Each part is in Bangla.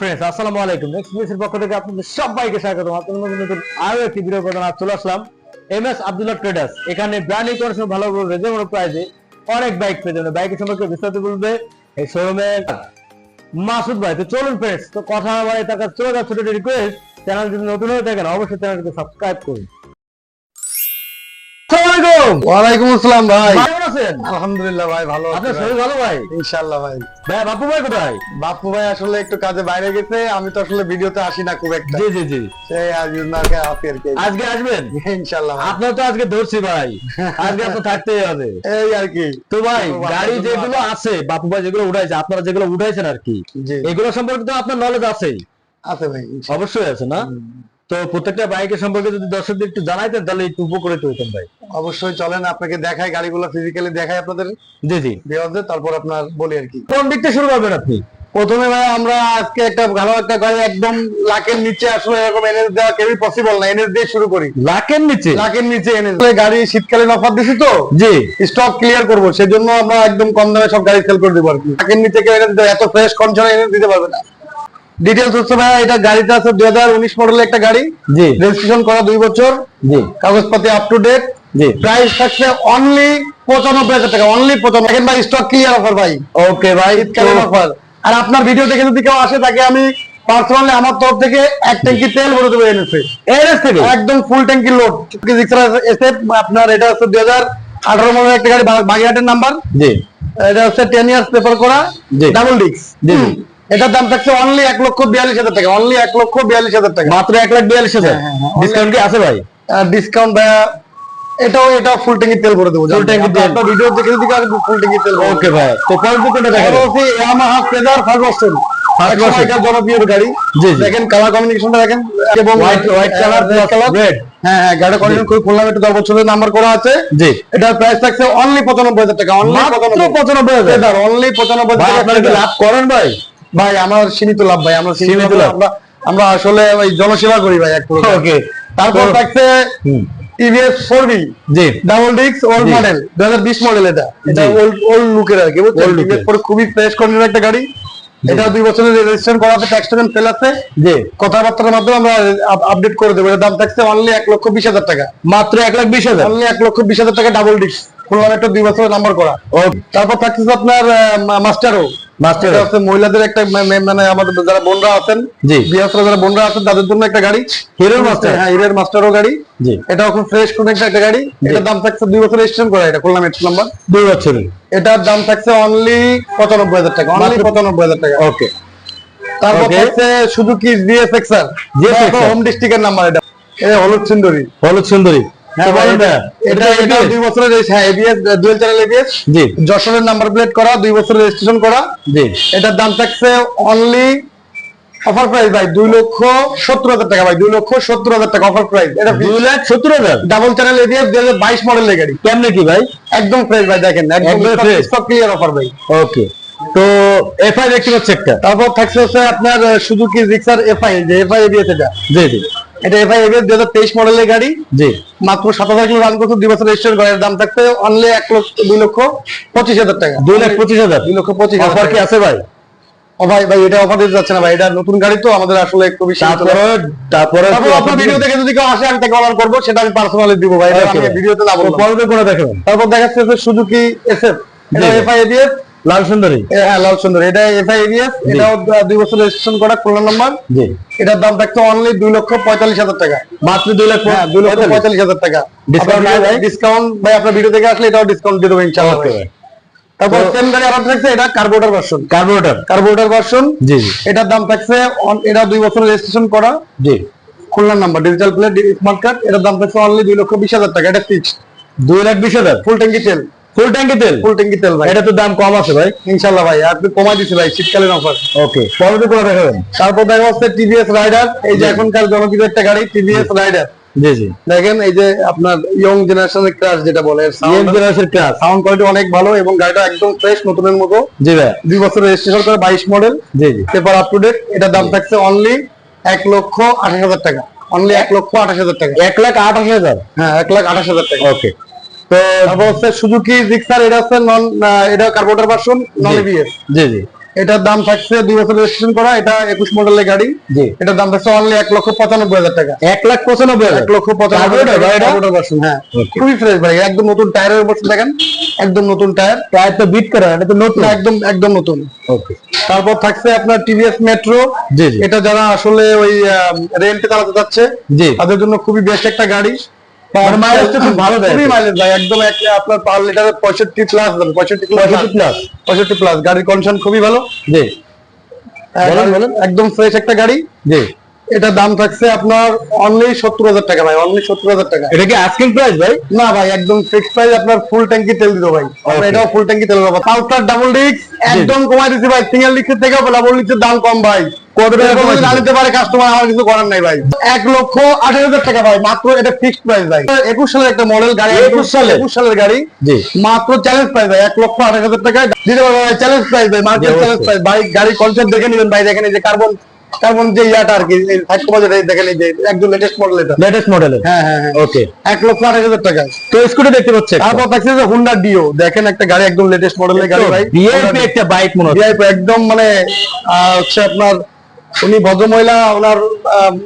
ফ্রেন্ডস আসসালামু আলাইকুম। এক্সপ্রেসের পক্ষ থেকে আপনাদের সবাইকে স্বাগত আপনাদের নতুন আরও একটি ভিডিও প্রদান চলে আসলাম। এম এস আব্দুল্লাহ ট্রেডার্স এখানে ব্র্যান্ড কন্ডিশন ভালো ভালো রিজনেবল প্রাইসে অনেক বাইক পেয়ে যাবেন বাইকের সম্পর্কে বিস্তারিত বলবে এই শোরুমে মাসুদ ভাই। তো চলুন ফ্রেন্ডস তো কথা না বলে তার কাছে চলে যাচ্ছে ছোট রিকোয়েস্ট চ্যানেল যদি নতুন হয়ে থাকেন অবশ্যই চ্যানেলটিকে সাবস্ক্রাইব করুন। আসসালামু আলাইকুম। ওয়ালাইকুম আসসালাম ভাই আছেন? আলহামদুলিল্লাহ ভাই ভালো আপনার শরীর ভালো ভাই? ইনশাআল্লাহ ভাই। ভাই বাপু ভাই কোথায়? বাপু ভাই আসলে একটু কাজে বাইরে গেছে আমি তো আসলে ভিডিওতে আসি না খুব একটা। জি জি জি। সেই আজ উনাকে আছি আজকে আসবেন? ইনশাআল্লাহ আপনার তো আজকে ধরছি ভাই। আজকে আপনার থাকতেই হবে। এই আর কি। তো ভাই গাড়ি যেগুলো আছে বাপু ভাই যেগুলো উঠাইছে আপনারা যেগুলো উঠাইছেন আর কি এগুলো সম্পর্কে তো আপনার নলেজ আছেই। আছে ভাই। অবশ্যই আছে না? তো প্রত্যেকটা বাইকের সম্পর্কে যদি দর্শকদের একটু জানাইতেন তাহলে একটু উপকৃত হইতেন ভাই। অবশ্যই চলেন আপনাকে দেখাই গাড়িগুলো ফিজিক্যালি দেখাই আপনাদের জি জি। ভিউয়ারদের তারপর আপনার বলি আর কি। কোন দিকটা শুরু করবেন আপনি? প্রথমে ভাই আমরা আজকে একটা ভালো একটা গাড়ি একদম লাখের নিচে আসলে এরকম এনএস দেওয়া কেউই পসিবল না এনএস দিয়ে শুরু করি। লাখের নিচে? লাখের নিচে এনএস গাড়ি শীতকালীন অফার দিছি তো? জি। স্টক ক্লিয়ার করব সেজন্য আমরা একদম কম দামে সব গাড়ি সেল করে দেবো আর কি। আগের নিচে কেউ এনে দিতে- এত ফ্রেশ কন্ডিশন এনে দিতে পারবে না। ডিটেলস হচ্ছে ভাই এটা গাড়িটা আছে দুই হাজার উনিশ মডেলের একটা গাড়ি। জি। রেজিস্ট্রেশন করা দুই বছর। জি। কাগজপাতি আপ টু ডেট জি। প্রাইস থাকছে অনলি পঁচানব্বই হাজার টাকা অনলি পঁচানব্বই। দেখেন ভাই স্টক ক্লিয়ার অফার ভাই। ওকে ভাই শীতকালীন অফার আর আপনার ভিডিও দেখে যদি কেউ আসে তাকে আমি পার্সোনালি আমার তরফ থেকে এক ট্যাঙ্কি তেল ভরে দেবো এনেছে এনএস থেকে একদম ফুল ট্যাঙ্কি লোড এসে আপনার এটা হচ্ছে দুই হাজার আঠারো মডেলের একটা গাড়ি বাগেরহাটের নাম্বার জি। এটা হচ্ছে টেন ইয়ার্স পেপার করা জি। ডাবল ডিস্ক জি। এটার দাম থাকছে অনলি এক লক্ষ বিয়াল্লিশ হাজার টাকা অনলি এক লক্ষ বিয়াল্লিশ হাজার টাকা। মাত্র এক লাখ বিয়াল্লিশ হাজার? হ্যাঁ, হ্যাঁ, ডিসকাউন্ট কি আছে ভাই? ডিসকাউন্ট ভাইয়া এটাও এটা ফুল ট্যাঙ্কি তেল ভরে দেবো Full tank তেল। একটা ভিডিও দেখে যদি ফুল ট্যাঙ্কি তেল ওকে ভাই তো কোন দিকটা দেখাবেন? Yamaha Pleasure first version First version। জনপ্রিয় গাড়ি। জি, জি। দেখেন কালার কমিউনিকেশনটা দেখেন। এবং white white colour red colour red হ্যাঁ হ্যাঁ গাড়ি কন্ডিশন খুব খুললাম একটু দশ বছরের নাম্বার করা আছে। জি। এটার প্রাইস থাকছে অনলি পঁচানব্বই হাজার টাকা অনলি পঁচানব্বই হাজার। অনলি পঁচানব্বই হাজার আপনারা কি টাকা। লাভ করেন ভাই? ভাই আমার সীমিত লাভ ভাই আমরা সীমিত লাভ। আমরা আসলে ওই জনসেবা করি ভাই এক। ওকে তারপর থাকছে টিভিএস ফোর বি জি। ডাবল ডিক্স ওল্ড মডেল দু হাজার বিশ মডেল এটা। এটা ওল্ড ওল্ড লুকের আর কি বুঝছেন? টিভিএস। খুবই ফ্রেশ কন্ডিশনের একটা গাড়ি। এটা দুই বছরের রেজিস্ট্রেশন করা আছে ট্যাক্স টোকেন ফেল আছে। জি। কথাবার্তার মাধ্যমে আমরা আপডেট করে দেবো। এটার দাম থাকছে অনলি এক লক্ষ বিশ হাজার টাকা। মাত্র এক লাখ বিশ হাজার? অনলি এক লক্ষ বিশ হাজার টাকা ডাবল ডিক্স খুলনার একটা দুই বছরের নাম্বার করা। তারপর থাকছে আপনার মাস্টারও মাস্টার। মহিলাদের একটা মানে আমাদের যারা বোনরা আছেন জি। বিয়াসরা যারা বোনরা আছেন তাদের জন্য একটা গাড়ি। হিরোর মাস্টার। হ্যাঁ হিরের মাস্টারও গাড়ি। জি। এটাও খুব ফ্রেশ কোন একটা গাড়ি। এটার দাম থাকছে দুই বছর রেজিস্ট্রেশন করা এটা খুলনা মেট্রো নাম্বার দুই বছরের। এটার দাম থাকছে অনলি পঁচানব্বই হাজার টাকা অনলি পঁচানব্বই হাজার টাকা। ওকে। তারপর. থাকছে সুজুকি জিএফএক্সআর GFXR হোম ডিস্ট্রিক্টের নাম্বার এটা। এটা হলুদ সুন্দরী। হলুদ সুন্দরী। হ্যাঁ হ্যাঁ যশোরের নাম্বার প্লেট করা দুই বছরের রেজিস্ট্রেশন করা। এটার দাম থাকছে অনলি অফার প্রাইস ভাই দুই লক্ষ সত্তর হাজার টাকা ভাই দুই লক্ষ সত্তর হাজার টাকা অফার প্রাইস এটা দুই লাখ সত্তর হাজার? ডাবল চ্যানেল এবিএস দুই হাজার বাইশ মডেলের গাড়ি। কেমনে কি ভাই? একদম ফ্রেশ ভাই দেখেন একদম স্টক ক্লিয়ার অফার ভাই। ওকে তো এফআই দেখতে পাচ্ছি একটা। তারপর থাকছে হচ্ছে আপনার সুজুকি জিক্সার এফআই যে এফআই এবিএস এটা। জি জি। এটা এফআই দুই হাজার তেইশ মডেলের গাড়ি। জি। মাত্র সাত হাজার কিলো রান করছে দুই বছর রেজিস্টার গাড়ির দাম থাকছে অনলি এক লক্ষ দুই লক্ষ পঁচিশ হাজার টাকা। দুই লাখ পঁচিশ হাজার? দুই লক্ষ পঁচিশ হাজার কি আছে ভাই? ও ভাই ভাই এটা অফার দিতে যাচ্ছে না ভাই এটা নতুন গাড়ি তো আমাদের আসলে সীমিত লাভ। তারপরে তারপরে আপনার ভিডিও দেখে যদি কেউ আসে আমি তাকে অর্ডার করব সেটা আমি পার্সোনালি দিব ভাই ভিডিওতে না বলব পরে কোনো দেখাবেন। তারপর দেখাচ্ছে সুজুকি এসএফ এটা। এফআই এবিএস লাল সুন্দরী? হ্যাঁ লাল সুন্দর। এটা এফআই এটাও দুই বছর রেজিস্ট্রেশন করা খুলনা নাম্বার জি। এটার দাম থাকছে অনলি দুই লক্ষ পঁয়তাল্লিশ হাজার টাকা। মাত্র দুই লাখ দুই লক্ষ পঁয়তাল্লিশ। হাজার টাকা। Discount দেওয়া যায়? ডিসকাউন্ট ভাই? আপনার ভিডিও দেখে আসলে এটাও ডিসকাউন্ট দিয়ে দেবো ইনশাআল্লাহ তারপর সেম গাড়ি আরও থাকছে এটা ভার্সন কার্বোরেটর ভার্সন জি জি। এটার দাম থাকছে এটা দুই বছর রেজিস্ট্রেশন করা। জি। খুলনার number digital plate smart card এটার দাম থাকছে অনলি দুই লক্ষ বিশ হাজার টাকা এটা ফিক্সড দুই লাখ বিশ হাজার? ফুল ট্যাঙ্কি তেল ফুল ট্যাঙ্কি তেল? ফুল ট্যাঙ্কি তেল ভাই। এটা তো দাম কম আছে ভাই। ইনশাল্লাহ ভাই আপনি কমাই দিছি ভাই শীতকালীন অফার ওকে পরে কোনো দেখাবেন। তারপর দেখা হচ্ছে টিভিএস রাইডার এই যে এখনকার জনপ্রিয় একটা গাড়ি টিভিএস রাইডার জি। জি দেখেন এই যে আপনার ইয়ং জেনারেশনের ক্রাশ যেটা বলে M generation class sound quality অনেক ভালো এবং গাড়িটা একদম ফ্রেশ নতুনের মতো। জি ভাই। দুই বছর রেজিস্ট্রেশন করে বাইশ মডেল জি জি। পেপার আপ টু ডেট এটার দাম থাকছে অনলি এক লক্ষ আঠাশ হাজার টাকা। অনলি এক লক্ষ আঠাশ হাজার টাকা। এক লাখ আঠাশ হাজার? হ্যাঁ এক লাখ আঠাশ হাজার টাকা। ওকে তো তারপর হচ্ছে সুজুকি জিক্সার এটা হচ্ছে নন এটা carburettor version non. A B S G G. এটার দাম থাকছে দুই বছর রেজিস্ট্রেশন করা এটা একুশ মডেলের গাড়ি। জি। এটার দাম থাকছে অনলি এক লক্ষ পঁচানব্বই হাজার টাকা। এক লাখ পঁচানব্বই এক লক্ষ পঁচানব্বই হ্যাঁ। খুবই ফ্রেশ ভাই একদম নতুন টায়ারের বসে দেখেন একদম নতুন টায়ার টায়ার তো বিট করা এটা তো নতুন? একদম একদম নতুন। ওকে তারপর থাকছে আপনার টিভিএস মেট্রো এটা যারা আসলে ওই রেন্টে চালাতে যাচ্ছে জি। তাদের জন্য খুবই বেস্ট একটা গাড়ি। খুব ভালো দেয়। খুবই মাইলেজ ভাই একদম এক- আপনার পার লিটারে পঁয়ষট্টি প্লাস পঁয়ষট্টি পঁয়ষট্টি প্লাস পঁয়ষট্টি প্লাস গাড়ির কন্ডিশন খুবই ভালো। জি। একদম ফ্রেশ একটা গাড়ি। জি। এটা দাম থাকছে আপনার অনলি সত্তর হাজার টাকা ভাই অনলি সত্তর হাজার টাকা। এটা কি আস্কিং প্রাইস ভাই? না ভাই একদম ফিক্স প্রাইস আপনার ফুল ট্যাঙ্কি তেল দিতে ভাই। এটাও ফুল ট্যাঙ্কি তেল দেবো। পালসার ডাবল ডিস্ক একদম কমাই দিচ্ছি ভাই সিঙ্গেল ডিস্কের থেকে ডাবল ডিস্কের দাম কম ভাই। কত টাকা এরকম যদি কমাইছেন? না নিতে পারে কাস্টমার আমার কিছু করার নাই ভাই। এক লক্ষ আঠারো হাজার টাকা ভাই মাত্র এটা ফিক্সড প্রাইস ভাই। একুশ সালের একটা মডেল গাড়ি 21 সালের? একুশ সালের গাড়ি। মাত্র চ্যালেঞ্জ প্রাইস ভাই এক লক্ষ আঠারো হাজার টাকা দিতে পারব চ্যালেঞ্জ প্রাইস ভাই মার্কেট চ্যালেঞ্জ প্রাইস ভাই গাড়ি কনসেপ্ট দেখে নেবেন ভাই দেখেন এই যে কার্বন কার্বন যে ইয়াটা আর কি ফাইভ দেখেন এই যে একদম লেটেস্ট মডেল এটা। লেটেস্ট মডেলের হ্যাঁ হ্যাঁ হ্যাঁ। ওকে এক লক্ষ আঠাশ হাজার টাকা। তো স্কুটি দেখতে পাচ্ছি তারপর থাকছে যে হুন্ডা ডিও দেখেন একটা গাড়ি একদম লেটেস্ট মডেলের গাড়ি ভাই। ভিআইপি একটা বাইক মনে ভিআইপি একদম মানে হচ্ছে আপনার উনি ভদ্রমহিলা ওনার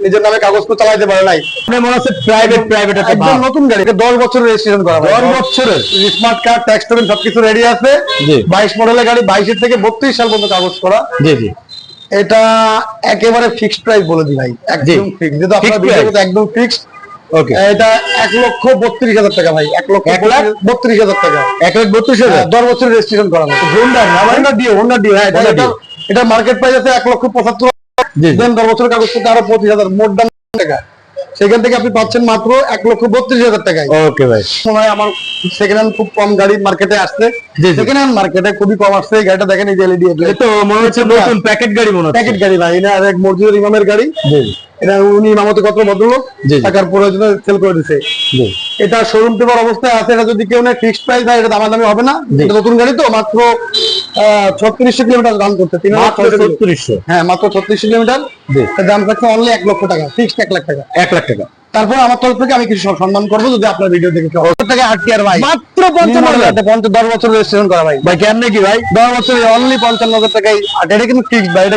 নিজের নামে কাগজপত্র চালাইতে পারে নাই। মানে মনে হচ্ছে প্রাইভেট প্রাইভেট একদম নতুন গাড়ি দশ বছরের রেজিস্ট্রেশন করা দশ বছরের? স্মার্ট কার্ড ট্যাক্স সবকিছু রেডি আছে। বাইশ মডেলের গাড়ি বাইশের থেকে বত্রিশ সাল পর্যন্ত কাগজ করা। জি জি। এটা একেবারে ফিক্সড প্রাইস বলে দিই ভাই একদম ফিক্সড যেহেতু আপনার? ভিডিওতে একদম ফিক্সড ওকে এটা এক লক্ষ বত্রিশ হাজার টাকা ভাই এক লক্ষ এক লাখ? বত্রিশ হাজার টাকা। এক লাখ বত্রিশ হাজার? হ্যাঁ, দশ বছরের রেজিস্ট্রেশন করা হোন্ডা না? হোন্ডা ডিও হোন্ডা ডিও হ্যাঁ এটা এটা- মার্কেট প্রাইস আছে এক লক্ষ পঁচাত্তর দেন দশ বছরের কাগজ থেকে আরও পঁচিশ হাজার মোট দাম টাকা? সেখান থেকে আপনি পাচ্ছেন মাত্র এক লক্ষ বত্রিশ হাজার টাকায়। ওকে ভাই। সময় আমার সেকেন্ড হ্যান্ড খুব কম গাড়ি মার্কেটে আসছে। সেকেন্ড হ্যান্ড মার্কেটে খুবই কম আসছে এই গাড়িটা দেখেন এই যে এলইডি এটা তো মনে হচ্ছে নতুন প্যাকেট গাড়ি মনে হচ্ছে। প্যাকেট গাড়ি ভাই এটা আর এক মসজিদের ইমামের গাড়ি। জি। এটা উনি ইমামতি কত ভদ্রলোক। টাকার প্রয়োজনে সেল করে দিছে। জি। এটা শোরুম টেপার অবস্থায় আছে এটা যদি কেউ নেয় ফিক্সড প্রাইস হয় এটা দামাদামি হবে না। এটা নতুন গাড়ি তো মাত্র ছত্রিশশো কিলোমিটার দাম করতে তিন ছত্রিশশো? হ্যাঁ মাত্র ছত্রিশ কিলোমিটার। দাম থাকছে অনলি এক লক্ষ টাকা ফিক্সড এক লাখ টাকা। এক লাখ টাকা। তারপর আমার তরফ থেকে আমি কিছু সম্মান করব যদি আপনার ভিডিও দেখে আটটি আর ভাই। মাত্র পঞ্চান্ন হাজার। পঞ্চাশ দশ বছর রেজিস্ট্রেশন করা ভাই। ভাই কেমনে কি ভাই? দশ বছর অনলি পঞ্চান্ন হাজার টাকাই এটা কিন্তু ভাই এটা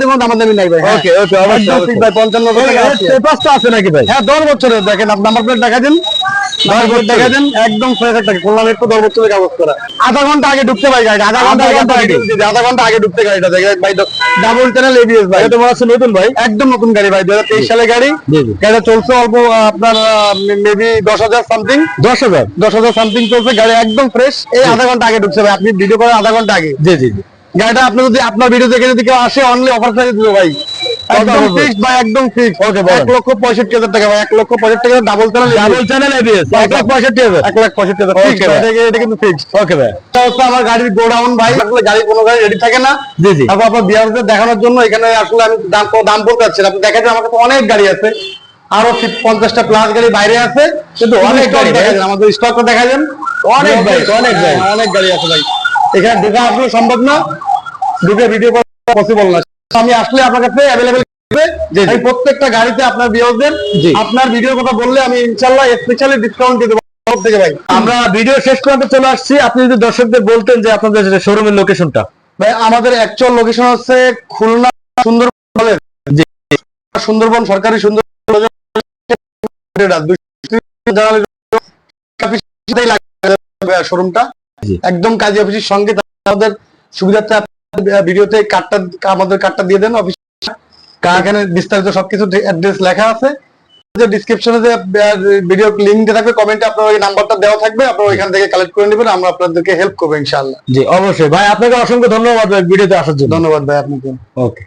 দামি দামাদামি নাই ভাই হ্যাঁ। ওকে ওকে অবশ্যই ভাই পঞ্চান্ন হাজার টাকা আছে। আছে নাকি ভাই? হ্যাঁ দশ বছরের দেখেন আপনি নাম্বার প্লেট দেখা দেন। দেখা দেন একদম ফ্রেশ একটা দশ বছরের কাগজ করা। আধা ঘণ্টা আগে ঢুকতে ভাই গাড়ি আধা ঘণ্টা আগে আধা ঘণ্টা আগে। ঢুকতে গাড়িটা দেখে ভাই ডাবল চ্যানেল এবিএস ভাই। এটা মনে হচ্ছে নতুন ভাই। একদম নতুন গাড়ি ভাই দু হাজার তেইশ সালের গাড়ি। জি গাড়িটা চলছে অল্প আপনার মেবি দশ হাজার সামথিং দশ হাজার? দশ হাজার সামথিং চলছে গাড়ি একদম ফ্রেশ এই আধা ঘণ্টা আগে ঢুকছে ভাই আপনি ভিডিও করেন আধা ঘণ্টা আগে। জি জি জি। গাড়িটা আপনি যদি আপনার ভিডিও দেখে যদি কেউ আসে অনলি অফার প্রাইস দিবে ভাই। একদম ফিক্সড ভাই একদম ফিক্সড Okay, বলেন। এক লক্ষ টাকা ভাই লক্ষ টাকা double channel double channel ABS এটা এটা কিন্তু ফিক্সড ওকে ভাই। এটা হচ্ছে আমার গাড়ির গোডাউন ভাই আসলে গাড়ি কোনো গাড়ি রেডি থাকে না। জি জি। তারপর আপনার দেখানোর জন্য এখানে আসলে আমি দাম দাম বলতে চাচ্ছি আপনি দেখা যায় আমার কাছে অনেক গাড়ি আছে। আরও পঞ্চাশটা প্লাস গাড়ি বাইরে আছে। কিন্তু অনেক গাড়ি আমাদের স্টকটা দেখা যান অনেক bike, অনেক bike। অনেক গাড়ি আছে ভাই। এখানে ঢোকা আসলে সম্ভব না। ঢুকে ভিডিও করা পসিবল না। আমি আসলে আপনার কাছে অ্যাভেলেবেল। আমি প্রত্যেকটা গাড়িতে আপনার বিয়োগদের। আপনার ভিডিওর কথা বললে আমি ইনশাল্লাহ স্পেশালি ডিসকাউন্ট দিয়ে দেবো থেকে ভাই। আমরা ভিডিও শেষ পর্যন্ত চলে আসছি। আপনি যদি দর্শকদের বলতেন যে আপনাদের শোরুমের লোকেশনটা ভাই আমাদের অ্যাকচুয়াল লোকেশন হচ্ছে খুলনা সুন্দরবন সুন্দরবন সরকারি শোরুমটা একদম কাজী অফিসের সঙ্গে আমাদের সুবিধার্থে ভিডিওতে কার্ডটা আমাদের কার্ডটা দিয়ে দেন। অফিস এখানে বিস্তারিত সবকিছু অ্যাড্রেস লেখা আছে। যে ডিসক্রিপশনে যে ভিডিও লিংক দেওয়া থাকবে কমেন্টে আপনার ওই নাম্বারটা দেওয়া থাকবে আপনারা ওইখান থেকে কালেক্ট করে নেবেন আমরা আপনাদেরকে হেল্প করব ইনশাআল্লাহ। জি অবশ্যই। ভাই আপনাকে অসংখ্য ধন্যবাদ ভাই ভিডিওতে আসার জন্য। ধন্যবাদ ভাই আপনাকে। ওকে